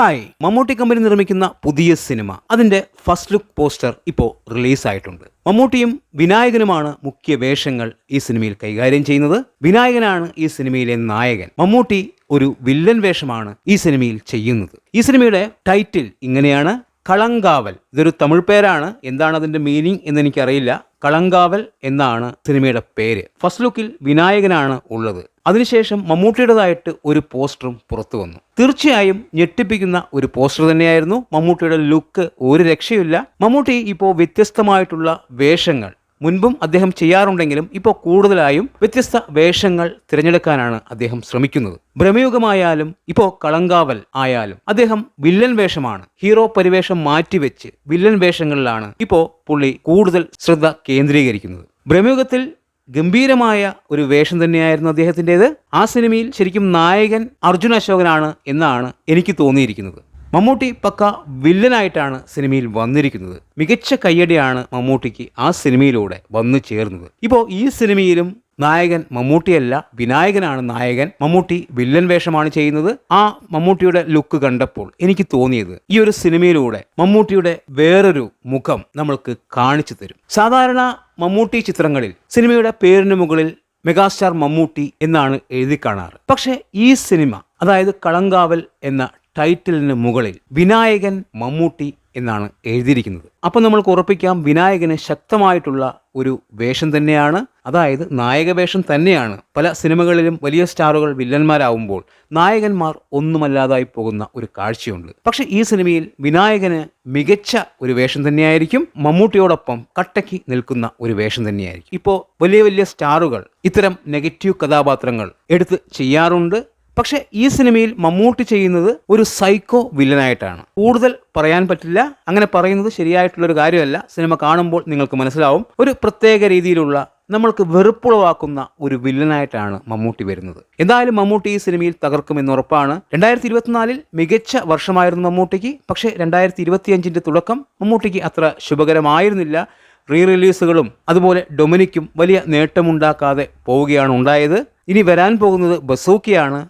Hi Mammootty company നിർമ്മിക്കുന്ന പുതിയ cinema അതിന്റെ ഫസ്റ്റ് ലുക്ക് പോസ്റ്റർ ഇപ്പോൾ റിലീസായിട്ടുണ്ട് മമ്മൂട്ടിയും വിനായകനുമാണ് മുഖ്യ വേഷങ്ങൾ ഈ സിനിമയിൽ കൈകാര്യം ചെയ്യുന്നത്. വിനായകനാണ് ഈ സിനിമയിലെ നായകൻ. മമ്മൂട്ടി ഒരു വില്ലൻ വേഷമാണ് ഈ സിനിമയിൽ ചെയ്യുന്നത്. ഈ സിനിമയുടെ ടൈറ്റിൽ ഇങ്ങനെയാണ്. കളങ്കാവൽ. ഇതൊരു തമിഴ് പേരാണ്. എന്താണ് അതിന്റെ മീനിങ് എന്ന് എനിക്കറിയില്ല കളങ്കാവൽ എന്നാണ് സിനിമയുടെ പേര്. ഫസ്റ്റ് ലുക്കിൽ വിനായകനാണ് ഉള്ളത്. അതിനുശേഷം മമ്മൂട്ടിയുടേതായിട്ട് ഒരു പോസ്റ്ററും പുറത്തു വന്നു. തീർച്ചയായും ഞെട്ടിപ്പിക്കുന്ന ഒരു പോസ്റ്റർ തന്നെയായിരുന്നു മമ്മൂട്ടിയുടെ ലുക്ക്. ഒരു രക്ഷയില്ല മമ്മൂട്ടി ഇപ്പോൾ വ്യത്യസ്തമായിട്ടുള്ള വേഷങ്ങൾ മുൻപും അദ്ദേഹം ചെയ്യാറുണ്ടെങ്കിലും ഇപ്പോൾ കൂടുതലായും വ്യത്യസ്ത വേഷങ്ങൾ തിരഞ്ഞെടുക്കാനാണ് അദ്ദേഹം ശ്രമിക്കുന്നത്. ഭ്രമയുഗമായാലും ഇപ്പോൾ കളങ്കാവൽ ആയാലും അദ്ദേഹം വില്ലൻ വേഷമാണ്. ഹീറോ പരിവേഷം മാറ്റിവെച്ച് വില്ലൻ വേഷങ്ങളിലാണ് ഇപ്പോൾ പുള്ളി കൂടുതൽ ശ്രദ്ധ കേന്ദ്രീകരിക്കുന്നത്. ഭ്രമയുഗത്തിൽ ഗംഭീരമായ ഒരു വേഷം തന്നെയായിരുന്നു അദ്ദേഹത്തിന്റെത്. ആ സിനിമയിൽ ശരിക്കും നായകൻ അർജുൻ അശോകനാണ് എന്നാണ് എനിക്ക് തോന്നിയിരിക്കുന്നത്. മമ്മൂട്ടി പക്ക വില്ലനായിട്ടാണ് സിനിമയിൽ വന്നിരിക്കുന്നത്. മികച്ച കയ്യടിയാണ് മമ്മൂട്ടിക്ക് ആ സിനിമയിലൂടെ വന്നു ചേർന്നത്. ഇപ്പോൾ ഈ സിനിമയിലും നായകൻ മമ്മൂട്ടിയല്ല വിനായകനാണ് നായകൻ. മമ്മൂട്ടി വില്ലൻ വേഷമാണ് ചെയ്യുന്നത്. ആ മമ്മൂട്ടിയുടെ ലുക്ക് കണ്ടപ്പോൾ എനിക്ക് തോന്നിയത് ഈ ഒരു സിനിമയിലൂടെ മമ്മൂട്ടിയുടെ വേറൊരു മുഖം നമ്മൾക്ക് കാണിച്ചു തരും. സാധാരണ മമ്മൂട്ടി ചിത്രങ്ങളിൽ സിനിമയുടെ പേരിന് മുകളിൽ മെഗാസ്റ്റാർ മമ്മൂട്ടി എന്നാണ് എഴുതി കാണാറ്. പക്ഷേ ഈ സിനിമ അതായത് കളങ്കാവൽ എന്ന ടൈറ്റിലിന് മുകളിൽ വിനായകൻ മമ്മൂട്ടി എന്നാണ് എഴുതിയിരിക്കുന്നത്. അപ്പം നമ്മൾക്ക് ഉറപ്പിക്കാം വിനായകന് ശക്തമായിട്ടുള്ള ഒരു വേഷം തന്നെയാണ്. അതായത് നായക വേഷം തന്നെയാണ്. പല സിനിമകളിലും വലിയ സ്റ്റാറുകൾ വില്ലന്മാരാവുമ്പോൾ നായകന്മാർ ഒന്നുമല്ലാതായി പോകുന്ന ഒരു കാഴ്ചയുണ്ട്. പക്ഷെ ഈ സിനിമയിൽ വിനായകന് മികച്ച ഒരു വേഷം തന്നെയായിരിക്കും മമ്മൂട്ടിയോടൊപ്പം കട്ടക്കി നിൽക്കുന്ന ഒരു വേഷം തന്നെയായിരിക്കും. ഇപ്പോൾ വലിയ വലിയ സ്റ്റാറുകൾ ഇത്തരം നെഗറ്റീവ് കഥാപാത്രങ്ങൾ എടുത്ത് ചെയ്യാറുണ്ട്. പക്ഷെ ഈ സിനിമയിൽ മമ്മൂട്ടി ചെയ്യുന്നത് ഒരു സൈക്കോ വില്ലനായിട്ടാണ് കൂടുതൽ പറയാൻ പറ്റില്ല. അങ്ങനെ പറയുന്നത് ശരിയായിട്ടുള്ള ഒരു കാര്യമല്ല. സിനിമ കാണുമ്പോൾ നിങ്ങൾക്ക് മനസ്സിലാവും. ഒരു പ്രത്യേക രീതിയിലുള്ള നമ്മൾക്ക് വെറുപ്പുളവാക്കുന്ന ഒരു വില്ലനായിട്ടാണ് മമ്മൂട്ടി വരുന്നത്. എന്തായാലും മമ്മൂട്ടി ഈ സിനിമയിൽ തകർക്കുമെന്ന് ഉറപ്പാണ്. രണ്ടായിരത്തി ഇരുപത്തിനാലിൽ മികച്ച വർഷമായിരുന്നു മമ്മൂട്ടിക്ക്. പക്ഷേ രണ്ടായിരത്തി ഇരുപത്തിയഞ്ചിന്റെ തുടക്കം മമ്മൂട്ടിക്ക് അത്ര ശുഭകരമായിരുന്നില്ല. റീ റിലീസുകളും അതുപോലെ ഡൊമിനിക്കും വലിയ നേട്ടമുണ്ടാക്കാതെ പോവുകയാണ് ഉണ്ടായത്. ഇനി വരാൻ പോകുന്നത് ബസൂക്കയാണ്.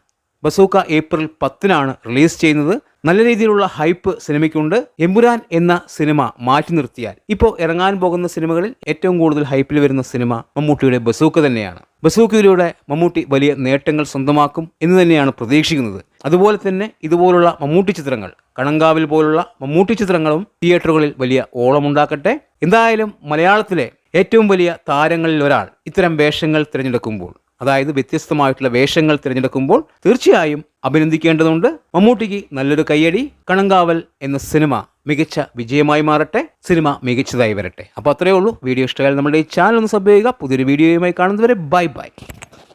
ബസൂക്ക ഏപ്രിൽ പത്തിനാണ് റിലീസ് ചെയ്യുന്നത്. നല്ല രീതിയിലുള്ള ഹൈപ്പ് സിനിമയ്ക്കുണ്ട്. എമ്പുരാൻ എന്ന സിനിമ മാറ്റി നിർത്തിയാൽ ഇപ്പോൾ ഇറങ്ങാൻ പോകുന്ന സിനിമകളിൽ ഏറ്റവും കൂടുതൽ ഹൈപ്പിൽ വരുന്ന സിനിമ മമ്മൂട്ടിയുടെ ബസൂക്ക തന്നെയാണ്. ബസൂക്കയിലൂടെ മമ്മൂട്ടി വലിയ നേട്ടങ്ങൾ സ്വന്തമാക്കും എന്ന് തന്നെയാണ് പ്രതീക്ഷിക്കുന്നത്. അതുപോലെ തന്നെ ഇതുപോലുള്ള മമ്മൂട്ടി ചിത്രങ്ങൾ കണങ്കാവിൽ പോലുള്ള മമ്മൂട്ടി ചിത്രങ്ങളും തിയേറ്ററുകളിൽ വലിയ ഓളമുണ്ടാക്കട്ടെ. എന്തായാലും മലയാളത്തിലെ ഏറ്റവും വലിയ താരങ്ങളിൽ ഒരാൾ ഇത്തരം വേഷങ്ങൾ തിരഞ്ഞെടുക്കുമ്പോൾ അതായത് വ്യത്യസ്തമായിട്ടുള്ള വേഷങ്ങൾ തിരഞ്ഞെടുക്കുമ്പോൾ തീർച്ചയായും അഭിനന്ദിക്കേണ്ടതുണ്ട്. മമ്മൂട്ടിക്ക് നല്ലൊരു കയ്യടി കണങ്കാവൽ എന്ന സിനിമ മികച്ച വിജയമായി മാറട്ടെ സിനിമ മികച്ചതായി വരട്ടെ. അപ്പോൾ അത്രയേ ഉള്ളൂ. വീഡിയോ ഇഷ്ടമായാൽ നമ്മുടെ ഈ ചാനൽ ഒന്ന് സബ് ചെയ്യുക. പുതിയൊരു വീഡിയോയുമായി കാണുന്നവരെ ബൈ ബൈ.